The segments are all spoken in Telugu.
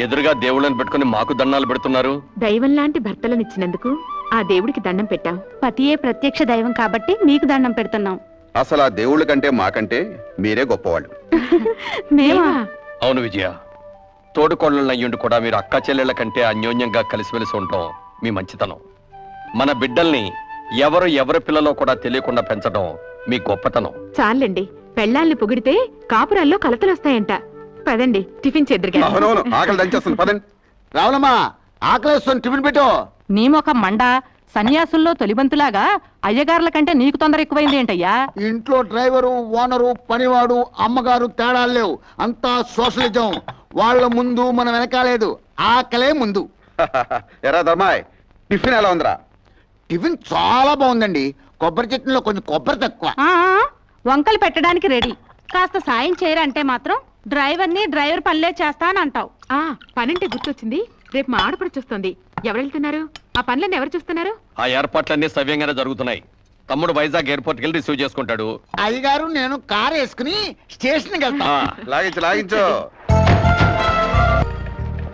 ఎదురుగా దేవుళ్ళని పెట్టుకుని మాకు దండాలు పెడుతున్నారు. దైవం లాంటి భర్తలనిచ్చినందుకు ఆ దేవుడికి దండం పెట్టాం. పతియే ప్రత్యక్ష దైవం కాబట్టి మీకు దండం పెడుతున్నాం. అసలు ఆ దేవుళ్ళ కంటే మాకంటే మీరే గొప్పవాళ్ళు. మేమా? అవును విజయ. తోడుకోళ్ళని అయ్యుండి కూడా మీరు అక్క చెల్లెళ్ళ కంటే అన్యోన్యంగా కలిసిమెలిసి ఉండటం మీ మంచితనం. మన బిడ్డల్ని ఎవరు ఎవరి పిల్లలో కూడా తెలియకుండా పెంచడం మీ గొప్పతనం. చాలండి. పెళ్ళాల్ని పొగిడితే కాపురాల్లో కలతలొస్తాయంట. పదండి టిఫిన్ అవునవును ఆకలి దంచేస్తుంది పదండి. రావులమ్మా ఆకలేస్తుంది టిఫిన్ పెట్టు. నీ ఒక మండ సన్యాసుల్లో తొలిబంతులాగా అయ్యగారుల కంటే నీకు తొందర ఎక్కువైంది ఏంటయ్యా? ఇంట్లో డ్రైవరు ఓనరు పనివాడు అమ్మగారు తేడాలు లేవు. అంతా సోషలిజం. వాళ్ళ ముందు మనం వెనకాలేదు. ఆకలే ముందు. ఎరా ధర్మాయ్ టిఫిన్ ఎలా ఉందిరా? టిఫిన్ చాలా బాగుందండి. కొబ్బరి చట్నీలో కొంచెం కొబ్బరి తక్కువ. ఆ, వంకలు పెట్టడానికి రెడీ. కాస్త సాయం చేయరంటే మాత్రం? డ్రైవర్ని డ్రైవర్ పనిలే చేస్తా అని అంటావు ఆ పనంటే గుర్తొచ్చింది. రేపు మా ఆడపడుచొస్తుంది ఎవరు వెళ్తున్నారు? ఆ పనులన్నీ ఎవరు చూస్తున్నారు? ఆ ఏర్పాట్లన్నీ సవ్యంగానే జరుగుతున్నాయి. తమ్ముడు వైజాగ్ ఎయిర్పోర్ట్కి వెళ్ళి రిసీవ్ చేసుకుంటాడు. అయ్యగారు నేను కార్ వేసుకుని వెళ్తా. ఆ, లాగించు లాగించు.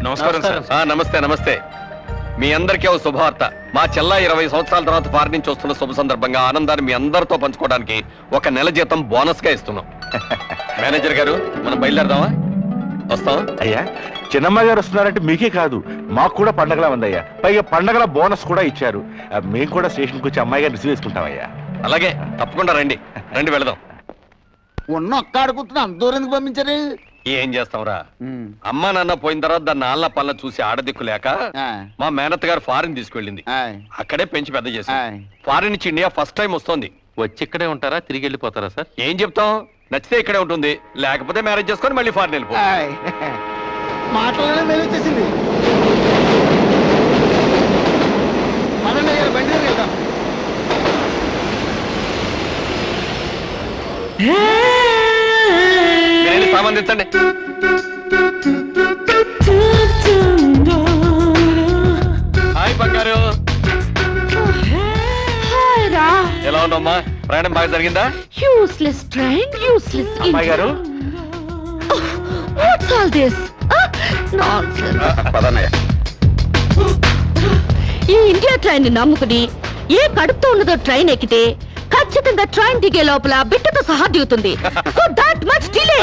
నమస్కారం సార్. ఆ, నమస్తే నమస్తే. మీ అందరికీ ఒక శుభవార్త. మా చెల్ల ఇరవై సంవత్సరాల తర్వాత ఫారెన్ నుంచి వస్తున్న శుభ సందర్భంగా ఆనందాన్ని మీ అందరితో పంచుకోవడానికి ఒక నెల జీతం బోనస్గా ఇస్తున్నాం. మేనేజర్ గారు మనం బయలుదేరదామా? వస్తాం అయ్యా చిన్నమ్మ గారు వస్తున్నారంటే మీకే కాదు మాకు కూడా పండగలా ఉందయ్యా. పైగా పండగల బోనస్ కూడా ఇచ్చారు. ఆ, మేము కూడా స్టేషన్కి వచ్చి అమ్మాయి గారు రిసీవ్ చేసుకుంటామయ్యా. అలాగే తప్పకుండా రండి. రండి వెళదాం. ఉన్న ఒక్క అడుగుతున్నా అంత దూరం ఎందుకు పంపించారు? ఏం చేస్తాంరా అమ్మా నాన్న పోయిన తర్వాత దాన్ని ఆళ్ళ పళ్ళ చూసి ఆడదిక్కు లేక ఆ, మా మేనత్త గారు ఫారిన్ తీసుకెళ్ళింది. ఆయ్, అక్కడే పెంచి పెద్ద చేసి ఆయ్. ఫారిన్ నుంచి ఇండియా ఫస్ట్ టైం వస్తుంది. వచ్చి ఇక్కడే ఉంటారా? తిరిగి వెళ్ళిపోతారా సార్? ఏం చెప్తాం నచ్చితే ఇక్కడే ఉంటుంది. లేకపోతే మ్యారేజ్ చేసుకొని మళ్ళీ ఫారిన్ వెళ్ళిపో. ఆయ్. మాటలోనే మేలు వచ్చేసింది. పదండి అయ్యారు, బండి దగ్గరికి వెళ్దాం. మీరేంటి సామాన్ తెచ్చండి. ఎలా ఉన్నామ్మా ప్రయాణం బాగా జరిగిందా? యూస్లెస్ ట్రైన్ యూస్లెస్ అమ్మాయి గారు? వాట్స్ ఆల్ దిస్ పదన్నయ్య. ఈ ఇండియా ట్రైన్ నమ్ముకుని ఏ కడుపుతో ఉన్నదో ట్రైన్ ఎక్కితే ఖచ్చితంగా ట్రైన్ దిగే లోపల బిడ్డతో సహా దిగుతుంది. సో దట్ మచ్ డిలే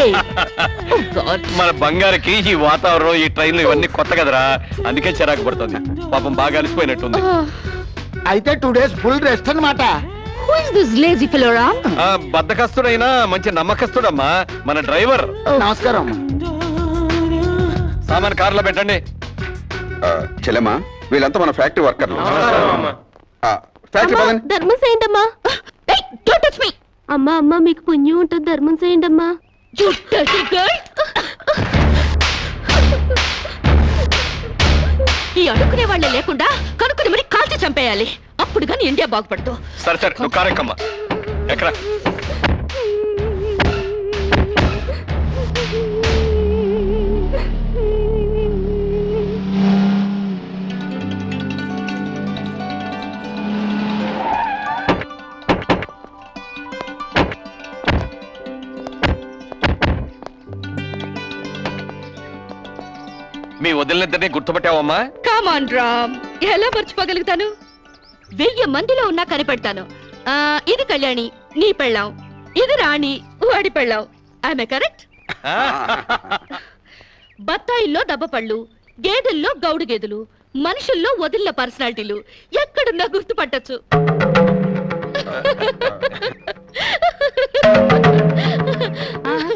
మన బంగారుకి ఈ వాతావరణం ఈ ట్రైన్లు ఇవన్నీ కొత్త కదరా? అందుకే చిరాకు పడుతుంది. పాపం బాగా అలసిపోయినట్టుంది. అయితే టూ డేస్ ఫుల్ రెస్ట్ అన్నమాట. హూ ఇస్ దిస్ లేజీ ఫిలోరా ఆ, బద్దకస్తుడైనా మంచి నమ్మకస్తుడమ్మా మన డ్రైవర్. నమస్కారం. సామాన్ కారులో పెట్టండి. ఆ, చెల్లెమ్మా వీళ్ళంతా మన ఫ్యాక్టరీ వర్కర్లు. ఆ, ఫ్యాక్టరీ పదండి. ధర్మం చేయండి అమ్మా డోంట్ టచ్ మీ అమ్మా అమ్మా మీకు పుణ్యం ఉంటుంది ధర్మం చేయండి అమ్మా ఈ అడుక్కునే వాళ్ళే లేకుండా కనుక్కుని మరి కాల్చి చంపేయాలి. అప్పుడు కానీ ఇండియా బాగుపడదు. సరే సరే నువ్వు కారెక్కమ్మా. ఎక్కడ? మీ వదిలినిద్దరిని గుర్తుపట్టావమ్మా? కామాన్ రామ్ ఎలా మర్చిపోగలుగుతాను? వెయ్యి మందిలో ఉన్నా కనిపెడతాను. ఆ, ఇది కళ్యాణి నీ పెళ్ళాం. ఇది రాణి వాడి పెళ్ళాం. ఆమె కరెక్ట్ బత్తాయిల్లో దబ్బపళ్ళు గేదెల్లో గౌడు గేదెలు మనుషుల్లో వదిలిన పర్సనాలిటీలు. ఎక్కడున్నా గుర్తుపట్టచ్చు.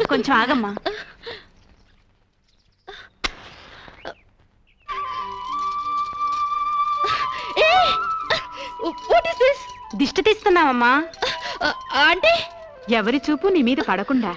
కొంచెం ఆగమ్మా. దిష్టి తీస్తున్నావమ్మా అంటే? ఎవరి చూపు నీ మీద పడకుండా.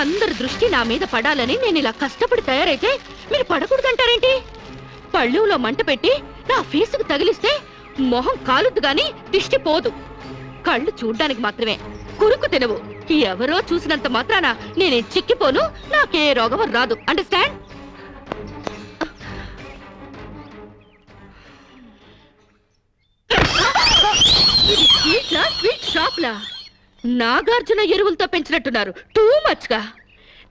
అందరి దృష్టి నా మీద పడాలని నేను ఇలా కష్టపడి తయారైతే మీరు పడకూడదంటారేంటి? పళ్ళులో మంట పెట్టి నా ఫేసుకు తగిలిస్తే మొహం కాలుద్దు గాని దిష్టి పోదు. కళ్ళు చూడ్డానికి మాత్రమే. కురుకు తినవు. ఎవరో చూసినంత మాత్రాన నేను చిక్కిపోను. నాకే రోగం రాదు. అండర్స్టాండ్ స్వీట్లా స్వీట్ షాప్లా? నాగార్జున ఎరువులతో పెంచినట్టున్నారు. టూ మచ్గా.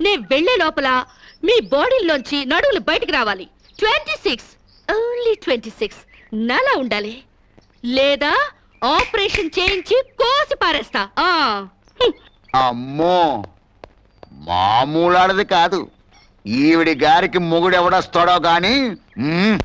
నే వెళ్ళే లోపల మీ బాడీలోంచి నడువులు బయటికి రావాలి. Twenty six only twenty six నలా ఉండాలి. లేదా ఆపరేషన్ చేయించి కోసి పారేస్తా ఆ. అమ్మో మామూలాడది కాదు ఈవిడి గారికి మొగుడు ఎవడొస్తాడో గాని మ్మ్.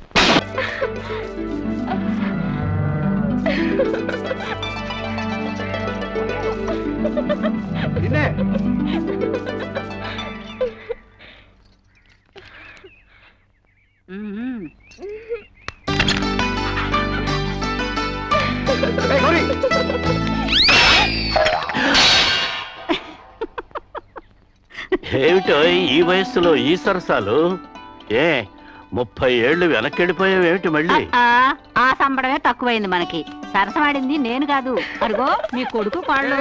ఏమిటో ఈ వయస్సులో ఈ సరసాలు? ఏ ముప్పై ఏళ్ళు వెనకెళ్ళిపోయావేమిటి మళ్ళీ? ఆ సంబడమే తక్కువైంది మనకి. సరసమాడింది నేను కాదు. అరుగో మీ కొడుకు పాళ్ళు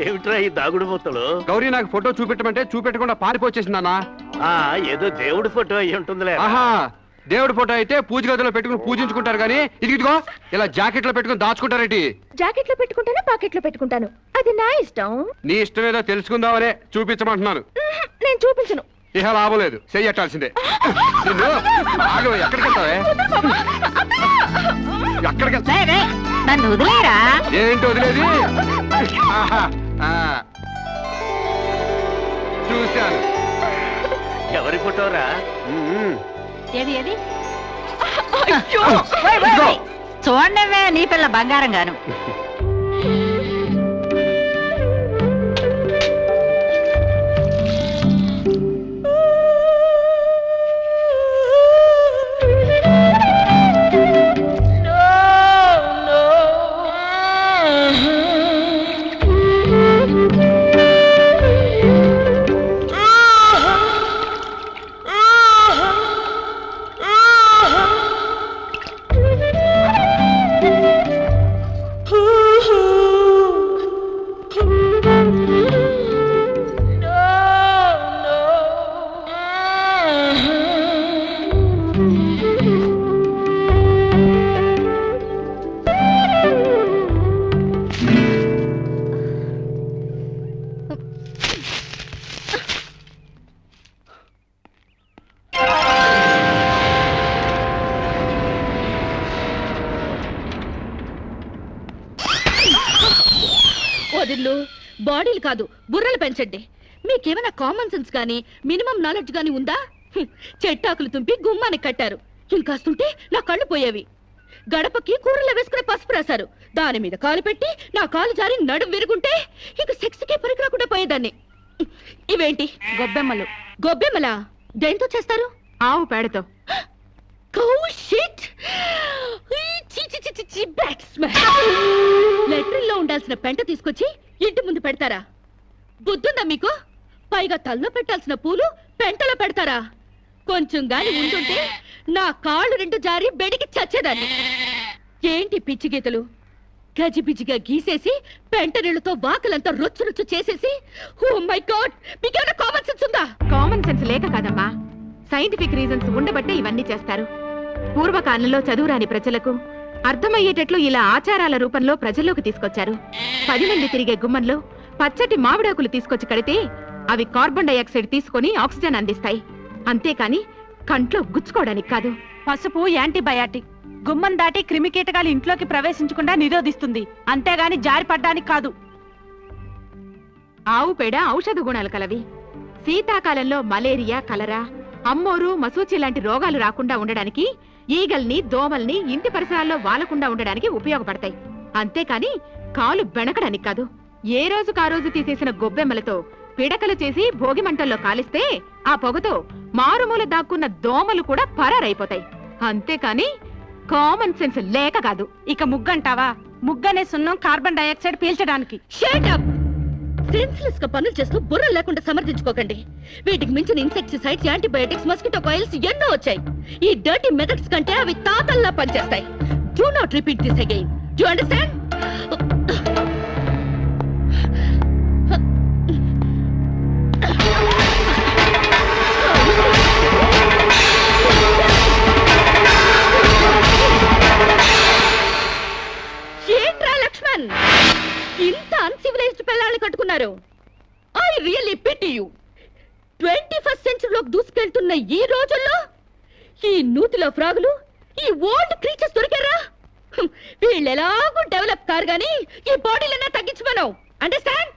ఏమిట్రా ఈ దాగుడు మూతలు? గౌరీ నాకు ఫోటో చూపెట్టమంటే చూపెట్టకుండా పారిపోచేసిందన్నా ఆ ఏదో దేవుడి ఫోటో అయి ఉంటుందిలే. ఆహా దేవుడి ఫోటో అయితే పూజ గదిలో పెట్టుకుని పూజించుకుంటారు కానీ ఇది ఇదిగో ఇలా జాకెట్లో పెట్టుకుని దాచుకుంటారేంటి? జాకెట్లో పెట్టుకుంటాను పాకెట్లో పెట్టుకుంటాను? అది నా ఇష్టం. నీ ఇష్టం ఏదో తెలుసుకుందామనే చూపించమంటున్నాను. నేను చూపించను. ఇహ లాభం లేదు చెయ్యట్టాల్సిందే. నిన్ను ఆగు, ఎక్కడికి వెళ్తావే? ఎక్కడికి వెళ్తా? నన్ను వదిలేరా? ఏంటి వదిలేది? ఆహా, ఆ. చూశాను. ఎవరి ఫోటోరా? ఉమ్. ఏది ఏది. చూడండివే నీ పిల్ల బంగారం గాను బాడీలు కాదు బుర్రలు పెంచండి. మీకేమైనా కామన్ సెన్స్ కానీ మినిమం నాలెడ్జ్ కానీ ఉందా? చెట్టాకులు తుంపి గుమ్మానికి కట్టారు. ఇంకాస్తుంటే నా కళ్ళు పోయేవి. గడపకి కూరలో వేసుకునే పసుపు రాశారు. దాని మీద కాలు పెట్టి నా కాలు జారి నడుం విరుగుంటే ఇక సెక్స్కే పనికి రాకుండా పోయేదాన్ని. ఇవేంటి? గొబ్బెమ్మలు. గొబ్బెమ్మలా? దేంతో చేస్తారు? ఆవు పేడతో. లెట్రిన్లో ఉండాల్సిన పెంట తీసుకొచ్చి ఇంటి ముందు పెడతారా? బుద్ధుందా మీకు? పైగా తల్లో పెట్టాల్సిన పూలు పెంటలో పెడతారా? కొంచెం గాని ఉండుంటే నా కాళ్ళు రెండు జారి బెడికి చచ్చేదాన్ని. ఏంటి పిచ్చి గీతలు? గజిబిజిగా గీసేసి పెంట నీళ్ళతో వాకలంతా రొచ్చు రొచ్చు చేసేసి ఓ మై గాడ్ మీకేమైనా కామన్ సెన్స్ ఉందా? కామన్ సెన్స్ లేక కాదమ్మా. సైంటిఫిక్ రీజన్స్ ఉండబట్టే ఇవన్నీ చేస్తారు. పూర్వకాలంలో చదువురాని ప్రజలకు అర్థమయ్యేటట్లు ఇలా ఆచారాల రూపంలో ప్రజల్లోకి తీసుకొచ్చారు. పది మంది తిరిగే గుమ్మంలో పచ్చటి మామిడాకులు తీసుకొచ్చి కడితే అవి కార్బన్ డైఆక్సైడ్ తీసుకొని ఆక్సిజన్ అందిస్తాయి. అంతేకాని కంట్లో గుచ్చుకోవడానికి కాదు. పసుపు యాంటీబయాటిక్. గుమ్మం దాటి క్రిమికీటకాలు ఇంట్లోకి ప్రవేశించకుండా నిరోధిస్తుంది. అంతేగాని జారి పడ్డానికి కాదు. ఆవు పేడ ఔషధ గుణాలు కలవి. శీతాకాలంలో మలేరియా కలరా అమ్మోరు మసూచి లాంటి రోగాలు రాకుండా ఉండడానికి ఈగల్ని దోమల్ని ఇంటి పరిసరాల్లో వాలకుండా ఉండడానికి ఉపయోగపడతాయి. అంతేకాని కాలు బెణకడానికి కాదు. ఏ రోజు తీసేసిన గొబ్బెమ్మలతో పిడకలు చేసి భోగి మంటల్లో కాలిస్తే ఆ పొగతో మారుమూల దాక్కున్న దోమలు కూడా పరారైపోతాయి. అంతేకాని కామన్ సెన్స్ లేక కాదు. ఇక ముగ్గంటావా? ముగ్గనే సున్నం కార్బన్ డైఆక్సైడ్ పీల్చడానికి. షేట్ అప్ సెన్స్లెస్గా పనులు చేస్తూ బుర్ర లేకుండా సమర్థించుకోకండి. వీటికి మించిన ఇన్సెక్టిసైడ్స్ యాంటీబయాటిక్స్ మస్కిటో కాయిల్స్ ఎన్నో వచ్చాయి. ఈ డర్టీ మెథడ్స్ కంటే అవి తాతల్లా పనిచేస్తాయి. Do not repeat this again you understand కట్టుకున్నారు. I really pity you twenty first సెంచరీలోకి దూసుకెళ్తున్న ఈ రోజుల్లో ఈ నూతిలో ఫ్రాగులు ఈ ఓల్డ్ క్రీచర్స్ దొరికారా? వీళ్ళు ఎలాగో డెవలప్ కారు కానీ ఈ బాడీలన్నా తగ్గించమను అండర్స్టాండ్